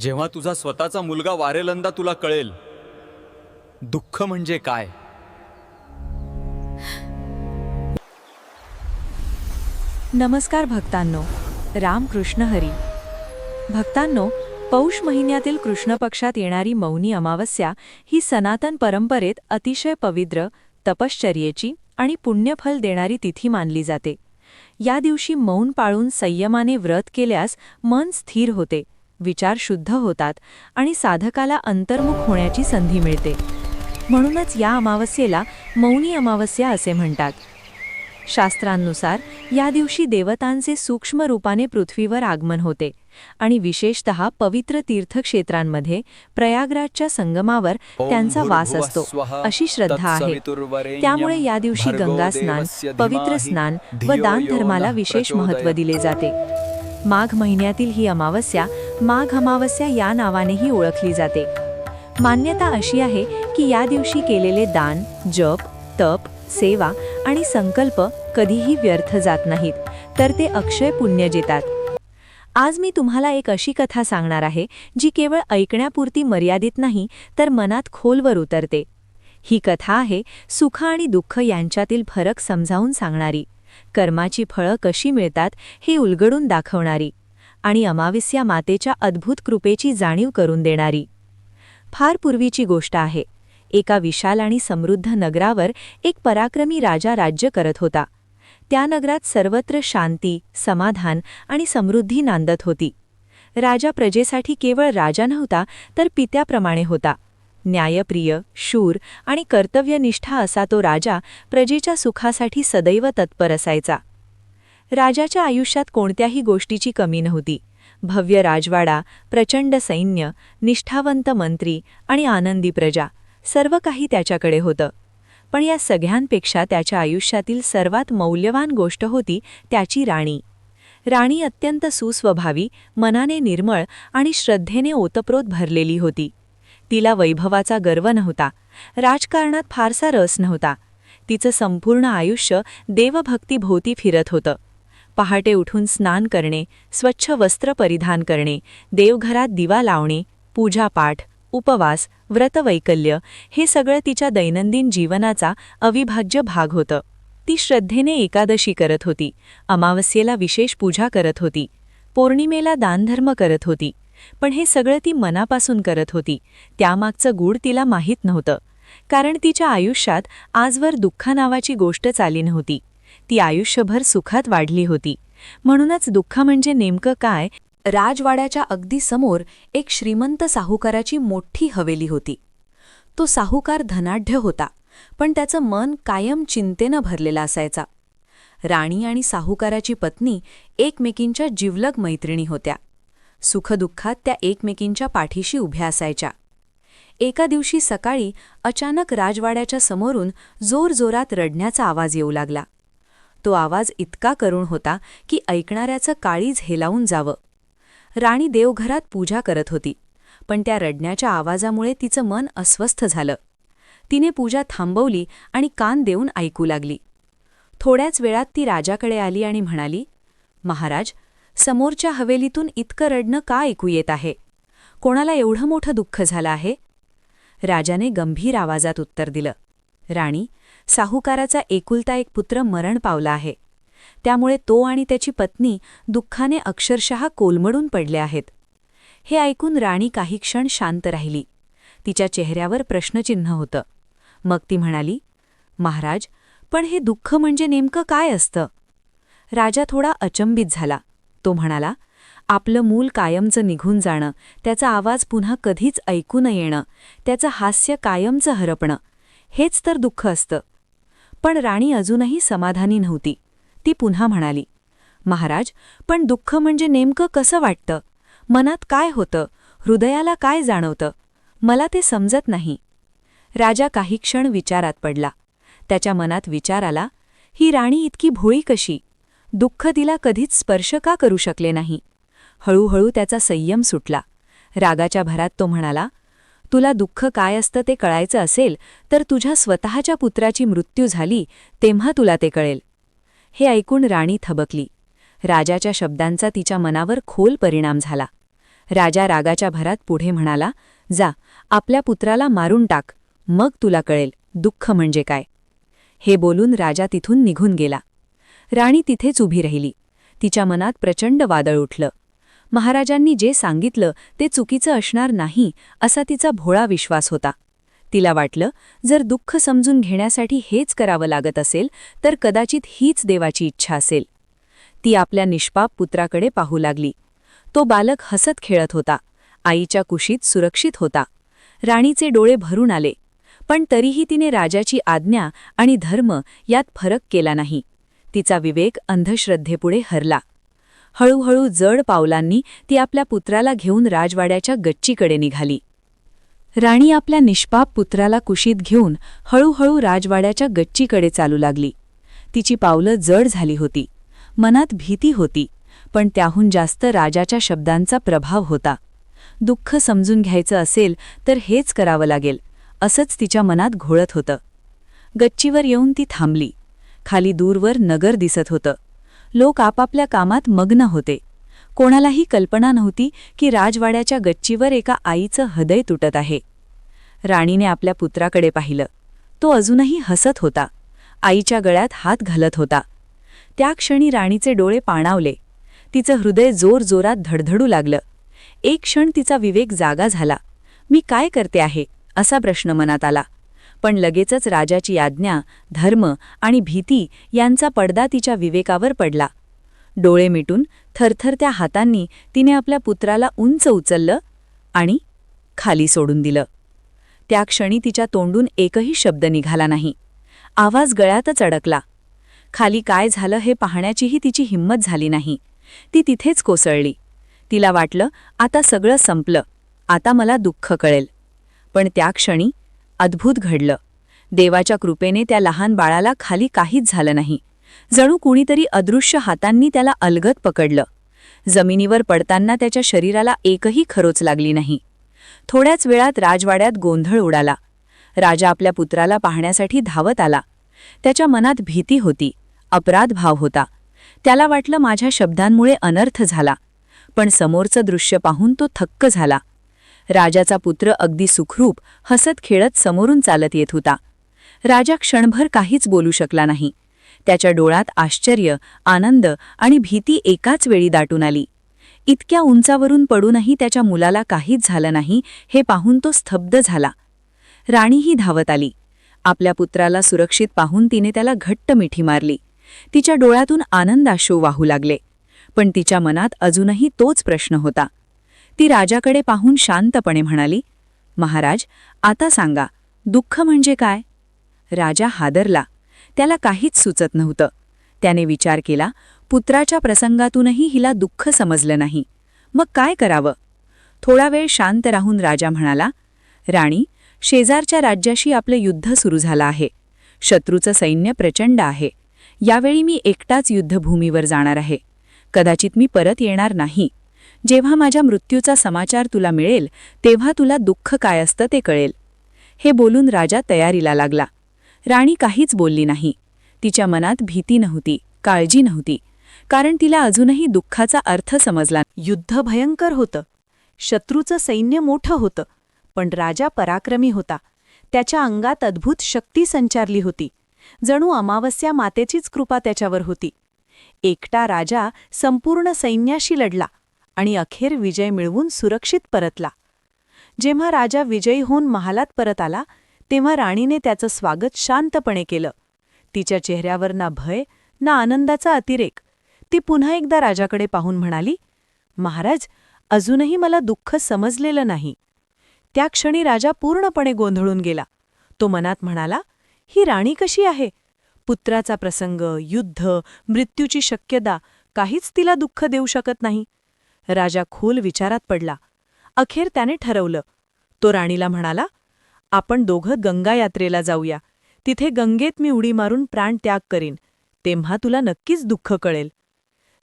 जेव्हा तुझा स्वतःचा मुलगा वारेलंदा तुला कळेल दुःख म्हणजे काय? नमस्कार भक्तांनो रामकृष्ण हरी. भक्तांनो पौष महिन्यातील कृष्ण पक्षात येणारी मौनी अमावस्या ही सनातन परंपरेत अतिशय पवित्र तपश्चर्येची आणि पुण्यफल देणारी तिथी मानली जाते. या दिवशी मौन पाळून संयमाने व्रत केल्यास मन स्थिर होते. विचार शुद्ध होतात आणि साधकाला अंतर्मुख होण्याची संधी मिळते. म्हणूनच या अमावस्येला मौनी अमावस्या असे म्हणतात. शास्त्रांनुसार या दिवशी देवतांचे सूक्ष्म रूपाने पृथ्वीवर आगमन होते आणि विशेषत पवित्र तीर्थक्षेत्रांमध्ये प्रयागराजच्या संगमावर त्यांचा वास असतो अशी श्रद्धा आहे. त्यामुळे या दिवशी गंगा स्नान पवित्र स्नान व दान धर्माला विशेष महत्त्व दिले जाते. माघ महिन्यातील ही अमावस्या माघ अमावस्या या नावानेही ओळखली जाते. मान्यता अशी आहे की या दिवशी केलेले दान जप तप सेवा आणि संकल्प कधीही व्यर्थ जात नाहीत तर ते अक्षय पुण्य जेतात. आज मी तुम्हाला एक अशी कथा सांगणार आहे जी केवळ ऐकण्यापुरती मर्यादित नाही तर मनात खोलवर उतरते. ही कथा आहे सुख आणि दुःख यांच्यातील फरक समजावून सांगणारी. कर्माची फळं कशी मिळतात हे उलगडून दाखवणारी. आणि अमाविस्या मातेच्या अद्भुत कृपेची जाणीव करून देणारी. फार पूर्वीची गोष्ट आहे. एका विशाल आणि समृद्ध नगरावर एक पराक्रमी राजा राज्य करत होता. त्या नगरात सर्वत्र शांती समाधान आणि समृद्धी नांदत होती. राजा प्रजेसाठी केवळ राजा नव्हता तर पित्याप्रमाणे होता. न्यायप्रिय शूर आणि कर्तव्यनिष्ठा असा तो राजा प्रजेच्या सुखासाठी सदैव तत्पर असायचा. राजाच्या आयुष्यात कोणत्याही गोष्टीची कमी नव्हती. भव्य राजवाडा प्रचंड सैन्य निष्ठावंत मंत्री आणि आनंदी प्रजा सर्व काही त्याच्याकडे होतं. पण या सगळ्यांपेक्षा त्याच्या आयुष्यातील सर्वात मौल्यवान गोष्ट होती त्याची राणी. राणी अत्यंत सुस्वभावी मनाने निर्मळ आणि श्रद्धेने ओतप्रोत भरलेली होती. तिला वैभवाचा गर्व नव्हता. राजकारणात फारसा रस नव्हता. तिचं संपूर्ण आयुष्य देवभक्तीभोवती फिरत होतं. पहाटे उठून स्नान करणे स्वच्छ वस्त्र परिधान करणे देवघरात दिवा लावणे पूजापाठ उपवास व्रतवैकल्य हे सगळं तिच्या दैनंदिन जीवनाचा अविभाज्य भाग होतं. ती श्रद्धेने एकादशी करत होती अमावस्येला विशेष पूजा करत होती पौर्णिमेला दानधर्म करत होती पण हे सगळं ती मनापासून करत होती त्यामागचं गूढ तिला माहीत नव्हतं कारण तिच्या आयुष्यात आजवर दुःख नावाची गोष्ट चाली नव्हती. ती आयुष्यभर सुखात वाढली होती. म्हणूनच दुःख म्हणजे नेमकं काय राजवाड्याच्या अगदी समोर एक श्रीमंत साहूकाराची मोठी हवेली होती. तो साहूकार धनाढ्य होता पण त्याचं मन कायम चिंतेनं भरलेलं असायचा. राणी आणि साहूकाराची पत्नी एकमेकींच्या जिवलग मैत्रिणी होत्या. सुखदुःखात त्या एकमेकींच्या पाठीशी उभ्या असायच्या. एका दिवशी सकाळी अचानक राजवाड्याच्या समोरून जोरजोरात रडण्याचा आवाज येऊ लागला. तो आवाज इतका करुण होता की ऐकणाऱ्याचं काळीज हेलावून जावं. राणी देवघरात पूजा करत होती पण त्या रडण्याच्या आवाजामुळे तिचं मन अस्वस्थ झालं. तिने पूजा थांबवली आणि कान देऊन ऐकू लागली. थोड्याच वेळात ती राजाकडे आली आणि म्हणाली महाराज समोरच्या हवेलीतून इतकं रडणं का ऐकू येत आहे? कोणाला एवढं मोठं दुःख झालं आहे? राजाने गंभीर आवाजात उत्तर दिलं राणी साहूकाराचा एकुलता एक पुत्र मरण पावला आहे. त्यामुळे तो आणि त्याची पत्नी दुःखाने अक्षरशः कोलमडून पडले आहेत. हे ऐकून राणी काही क्षण शांत राहिली. तिच्या चेहऱ्यावर प्रश्नचिन्ह होतं. मग ती म्हणाली महाराज पण हे दुःख म्हणजे नेमकं काय असतं? राजा थोडा अचंबित झाला. तो म्हणाला आपलं मूल कायमचं निघून जाणं त्याचा आवाज पुन्हा कधीच ऐकू न येणं त्याचं हास्य कायमचं हरपणं हेच तर दुःख असतं. पण राणी अजूनही समाधानी नव्हती. ती पुन्हा म्हणाली महाराज पण दुःख म्हणजे नेमकं कसं वाटतं? मनात काय होतं? हृदयाला काय जाणवतं? मला ते समजत नाही. राजा काही क्षण विचारात पडला. त्याच्या मनात विचार आला ही राणी इतकी भोळी कशी? दुःख तिला कधीच स्पर्श का करू शकले नाही? हळूहळू त्याचा संयम सुटला. रागाच्या भरात तो म्हणाला तुला दुःख काय असतं ते कळायचं असेल तर तुझ्या स्वतःच्या पुत्राची मृत्यू झाली तेव्हा तुला ते कळेल. हे ऐकून राणी थबकली. राजाच्या शब्दांचा तिच्या मनावर खोल परिणाम झाला. राजा रागाच्या भरात पुढे म्हणाला जा आपल्या पुत्राला मारून टाक मग तुला कळेल दुःख म्हणजे काय. हे बोलून राजा तिथून निघून गेला. राणी तिथेच उभी राहिली. तिच्या मनात प्रचंड वादळ उठलं. महाराजांनी जे सांगितलं ते चुकीचं असणार नाही असा तिचा भोळा विश्वास होता. तिला वाटलं जर दुःख समजून घेण्यासाठी हेच करावं लागत असेल तर कदाचित हीच देवाची इच्छा असेल. ती आपल्या निष्पाप पुत्राकडे पाहू लागली. तो बालक हसत खेळत होता. आईच्या कुशीत सुरक्षित होता. राणीचे डोळे भरून आले. पण तरीही तिने राजाची आज्ञा आणि धर्म यात फरक केला नाही. तिचा विवेक अंधश्रद्धेपुढे हरला. हळूहळू जड पावलांनी ती आपल्या पुत्राला घेऊन राजवाड्याच्या गच्चीकडे निघाली. राणी आपल्या निष्पाप पुत्राला कुशीत घेऊन हळूहळू राजवाड्याच्या गच्चीकडे चालू लागली. तिची पावलं जड झाली होती. मनात भीती होती पण त्याहून जास्त राजाच्या शब्दांचा प्रभाव होता. दुःख समजून घ्यायचं असेल तर हेच करावं लागेल असंच तिच्या मनात घोळत होतं. गच्चीवर येऊन ती थांबली. खाली दूरवर नगर दिसत होतं. लोक आपापल्या कामात मग्न होते. कोणालाही कल्पना नव्हती की राजवाड्याच्या गच्चीवर एका आईचं हृदय तुटत आहे. राणीने आपल्या पुत्राकडे पाहिलं. तो अजूनही हसत होता. आईच्या गळ्यात हात घालत होता. त्या क्षणी राणीचे डोळे पाणावले. तिचं हृदय जोरजोरात धडधडू लागलं. एक क्षण तिचा विवेक जागा झाला. मी काय करते आहे? असा प्रश्न मनात आला. पण लगेचच राजाची आज्ञा धर्म आणि भीती यांचा पडदा तिच्या विवेकावर पडला. डोळे मिटून थरथरत्या हातांनी तिने आपल्या पुत्राला उंच उचललं आणि खाली सोडून दिलं. त्या क्षणी तिच्या तोंडून एकही शब्द निघाला नाही. आवाज गळ्यातच अडकला. खाली काय झालं हे पाहण्याचीही तिची हिंमत झाली नाही. ती तिथेच कोसळली. तिला वाटलं आता सगळं संपलं. आता मला दुःख कळेल. पण त्या क्षणी अद्भुत घडलं. देवाच्या कृपेने त्या लहान बाळाला खाली काहीच झालं नाही. जणू कुणीतरी अदृश्य हातांनी त्याला अलगत पकडलं. जमिनीवर पडताना त्याच्या शरीराला एकही खरोच लागली नाही. थोड्याच वेळात राजवाड्यात गोंधळ उडाला. राजा आपल्या पुत्राला पाहण्यासाठी धावत आला. त्याच्या मनात भीती होती. अपराध भाव होता. त्याला वाटलं माझ्या शब्दांमुळे अनर्थ झाला. पण समोरचं दृश्य पाहून तो थक्क झाला. राजाचा पुत्र अगदी सुखरूप हसत खेळत समोरून चालत येत होता. राजा क्षणभर काहीच बोलू शकला नाही. त्याच्या डोळ्यात आश्चर्य आनंद आणि भीती एकाच वेळी दाटून आली. इतक्या उंचावरून पडूनही त्याच्या मुलाला काहीच झालं नाही हे पाहून तो स्तब्ध झाला. राणीही धावत आली. आपल्या पुत्राला सुरक्षित पाहून तिने त्याला घट्ट मिठी मारली. तिच्या डोळ्यातून आनंदाश्रू वाहू लागले. पण तिच्या मनात अजूनही तोच प्रश्न होता. ती राजाकडे पाहून शांतपणे म्हणाली महाराज आता सांगा दुःख म्हणजे काय? राजा हादरला. त्याला काहीच सुचत नव्हतं. त्याने विचार केला पुत्राच्या प्रसंगातूनही हिला दुःख समजलं नाही. मग काय करावं? थोडा वेळ शांत राहून राजा म्हणाला राणी शेजारच्या राज्याशी आपलं युद्ध सुरू झालं आहे. शत्रूचं सैन्य प्रचंड आहे. यावेळी मी एकटाच युद्धभूमीवर जाणार आहे. कदाचित मी परत येणार नाही. जेव्हा माझ्या मृत्यूचा समाचार तुला मिळेल तेव्हा तुला दुःख काय असतं ते कळेल. हे बोलून राजा तयारीला लागला. राणी काहीच बोलली नाही. तिच्या मनात भीती नव्हती काळजी नव्हती. कारण तिला अजूनही दुःखाचा अर्थ समजला युद्ध भयंकर होतं. शत्रूचं सैन्य मोठं होतं. पण राजा पराक्रमी होता. त्याच्या अंगात अद्भुत शक्ती संचारली होती. जणू अमावस्या मातेचीच कृपा त्याच्यावर होती. एकटा राजा संपूर्ण सैन्याशी लढला. आणि अखेर विजय मिळवून सुरक्षित परतला. जेव्हा राजा विजयी होऊन महालात परत आला तेव्हा राणीने त्याचं स्वागत शांतपणे केलं. तिच्या चेहऱ्यावर ना भय ना आनंदाचा अतिरेक. ती पुन्हा एकदा राजाकडे पाहून म्हणाली महाराज अजूनही मला दुःख समजलेलं नाही. त्या क्षणी राजा पूर्णपणे गोंधळून गेला. तो मनात म्हणाला ही राणी कशी आहे? पुत्राचा प्रसंग युद्ध मृत्यूची शक्यता काहीच तिला दुःख देऊ शकत नाही. राजा खोल विचारात पडला. अखेर त्याने ठरवलं. तो राणीला म्हणाला आपण दोघं गंगा यात्रेला जाऊया. तिथे गंगेत मी उडी मारून प्राण त्याग करीन. तेव्हा तुला नक्कीच दुःख कळेल.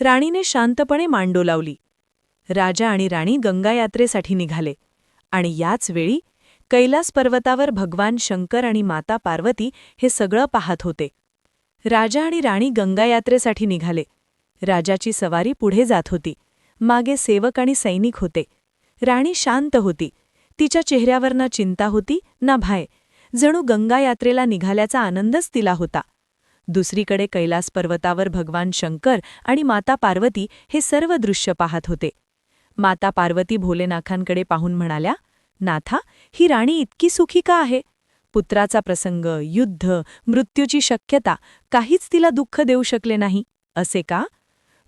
राणीने शांतपणे मांडो लावली. राजा आणि राणी गंगा यात्रेसाठी निघाले आणि याच वेळी कैलास पर्वतावर भगवान शंकर आणि माता पार्वती हे सगळं पाहत होते. राजा आणि राणी गंगा यात्रेसाठी निघाले. राजाची सवारी पुढे जात होती. मागे सेवक आणि सैनिक होते. राणी शांत होती. तिच्या चेहऱ्यावर ना चिंता होती ना भाय. जणू गंगा यात्रेला निघाल्याचा आनंदच तिला होता. दुसरीकडे कैलास पर्वतावर भगवान शंकर आणि माता पार्वती हे सर्व दृश्य पाहत होते. माता पार्वती भोलेनाथांकडे पाहून म्हणाल्या नाथा ही राणी इतकी सुखी का आहे? पुत्राचा प्रसंग युद्ध मृत्यूची शक्यता काहीच तिला दुःख देऊ शकले नाही असे का?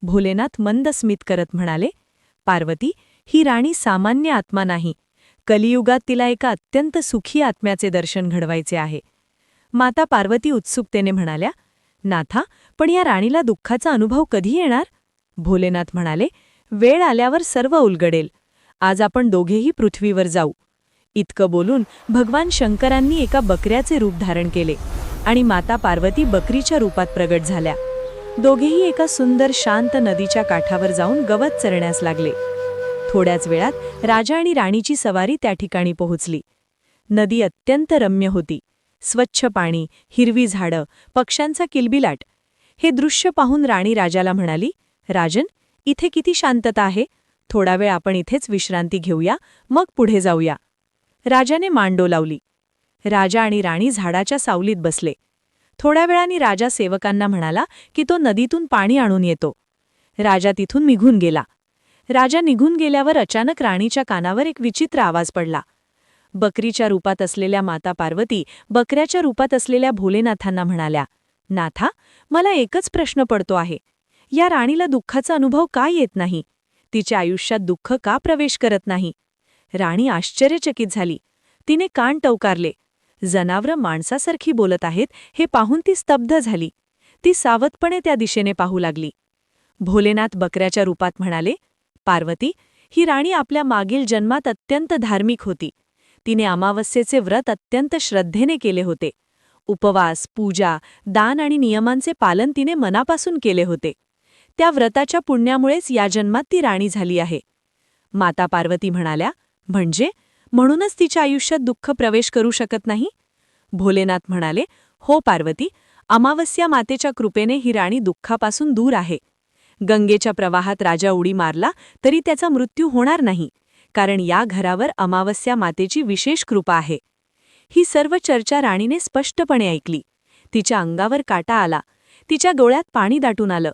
भोलेनाथ मंद स्मित करत म्हणाले पार्वती ही राणी सामान्य आत्मा नाही. कलियुगात तिला एका अत्यंत सुखी आत्म्याचे दर्शन घडवायचे आहे. माता पार्वती उत्सुकतेने म्हणाल्या नाथा पण या राणीला दुःखाचा अनुभव कधी येणार? भोलेनाथ म्हणाले वेळ आल्यावर सर्व उलगडेल. आज आपण दोघेही पृथ्वीवर जाऊ. इतकं बोलून भगवान शंकरांनी एका बकऱ्याचे रूप धारण केले आणि माता पार्वती बकरीच्या रूपात प्रगट झाल्या. दोघेही एका सुंदर शांत नदीच्या काठावर जाऊन गवत चरण्यास लागले. थोड्याच वेळात राजा आणि राणीची सवारी त्या ठिकाणी पोहोचली. नदी अत्यंत रम्य होती. स्वच्छ पाणी हिरवी झाडं पक्ष्यांचा किलबिलाट. हे दृश्य पाहून राणी राजाला म्हणाली राजन इथे किती शांतता आहे. थोडा वेळ आपण इथेच विश्रांती घेऊया मग पुढे जाऊया. राजाने मांडो लावली. राजा आणि राणी झाडाच्या सावलीत बसले. थोड्या वेळाने राजा सेवकांना म्हणाला की तो नदीतून पाणी आणून येतो. राजा तिथून निघून गेला. राजा निघून गेल्यावर अचानक राणीच्या कानावर एक विचित्र आवाज पडला. बकरीच्या रूपात असलेल्या माता पार्वती बकऱ्याच्या रूपात असलेल्या भोलेनाथांना म्हणाल्या नाथा मला एकच प्रश्न पडतो आहे. या राणीला दुःखाचा अनुभव का येत नाही? तिच्या आयुष्यात दुःख का प्रवेश करत नाही? राणी आश्चर्यचकित झाली. तिने कान टवकारले. जनावरं माणसासारखी बोलत आहेत हे पाहून ती स्तब्ध झाली. ती सावधपणे त्या दिशेने पाहू लागली. भोलेनाथ बकऱ्याच्या रूपात म्हणाले पार्वती ही राणी आपल्या मागील जन्मात अत्यंत धार्मिक होती. तिने अमावस्येचे व्रत अत्यंत श्रद्धेने केले होते. उपवास पूजा दान आणि नियमांचे पालन तिने मनापासून केले होते. त्या व्रताच्या पुण्यामुळेच या जन्मात ती राणी झाली आहे. माता पार्वती म्हणाल्या म्हणजे? म्हणूनच तिच्या आयुष्यात दुःख प्रवेश करू शकत नाही? भोलेनाथ म्हणाले हो पार्वती अमावस्या मातेच्या कृपेने ही राणी दुःखापासून दूर आहे. गंगेच्या प्रवाहात राजा उडी मारला तरी त्याचा मृत्यू होणार नाही कारण या घरावर अमावस्या मातेची विशेष कृपा आहे. ही सर्व चर्चा राणीने स्पष्टपणे ऐकली. तिच्या अंगावर काटा आला. तिच्या डोळ्यात पाणी दाटून आलं.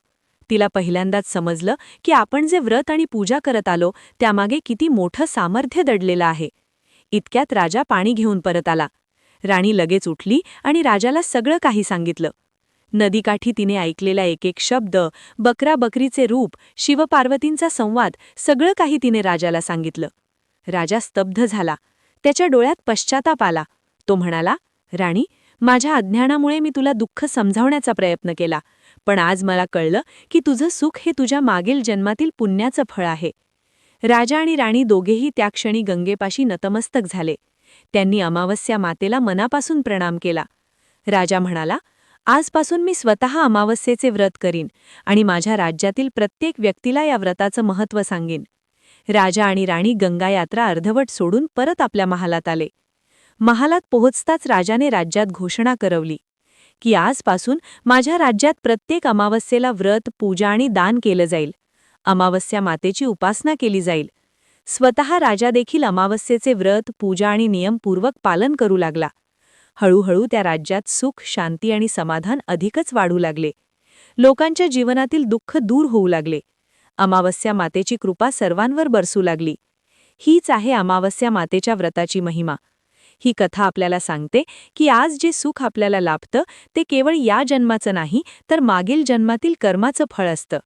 तिला पहिल्यांदाच समजलं की आपण जे व्रत आणि पूजा करत आलो त्यामागे किती मोठं सामर्थ्य दडलेलं आहे. इतक्यात राजा पाणी घेऊन परत आला. राणी लगेच उठली आणि राजाला सगळं काही सांगितलं. नदीकाठी तिने ऐकलेला एक एक शब्द बकरा बकरीचे रूप शिवपार्वतींचा संवाद सगळं काही तिने राजाला सांगितलं. राजा स्तब्ध झाला. त्याच्या डोळ्यात पश्चाताप आला. तो म्हणाला राणी माझ्या अज्ञानामुळे मी तुला दुःख समजावण्याचा प्रयत्न केला. पण आज मला कळलं की तुझं सुख हे तुझ्या मागील जन्मातील पुण्याचं फळ आहे. राजा आणि राणी दोघेही त्या क्षणी गंगेपाशी नतमस्तक झाले. त्यांनी अमावस्या मातेला मनापासून प्रणाम केला. राजा म्हणाला आजपासून मी स्वतः अमावस्येचे व्रत करीन आणि माझ्या राज्यातील प्रत्येक व्यक्तीला या व्रताचं महत्त्व सांगेन. राजा आणि राणी गंगा यात्रा अर्धवट सोडून परत आपल्या महालात आले. महालात पोहोचताच राजाने राज्यात घोषणा करवली की आजपासून माझ्या राज्यात प्रत्येक अमावस्येला व्रत पूजा आणि दान केलं जाईल. अमावस्या मातेची उपासना केली जाईल. स्वतः राजा देखील अमावस्येचे व्रत पूजा आणि नियमपूर्वक पालन करू लागला. हळूहळू त्या राज्यात सुख शांती आणि समाधान अधिकच वाढू लागले. लोकांच्या जीवनातील दुःख दूर होऊ लागले. अमावस्या मातेची कृपा सर्वांवर बरसू लागली. हीच आहे अमावस्या मातेच्या व्रताची महिमा. ही कथा आपल्याला सांगते की आज जे सुख आपल्याला लाभतं ते केवळ या जन्माचं नाही तर मागील जन्मातील कर्माचं फळ असतं.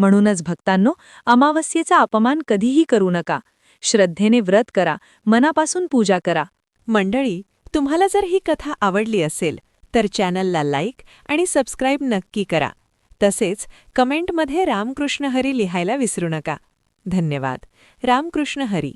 म्हणूनच भक्तांनो अमावस्येचा अपमान कधीही करू नका. श्रद्धेने व्रत करा मनापासून पूजा करा. मंडळी तुम्हाला जर ही कथा आवडली असेल तर चॅनलला लाईक आणि सबस्क्राईब नक्की करा. तसेच कमेंटमध्ये रामकृष्ण हरी लिहायला विसरू नका. धन्यवाद. रामकृष्ण हरी.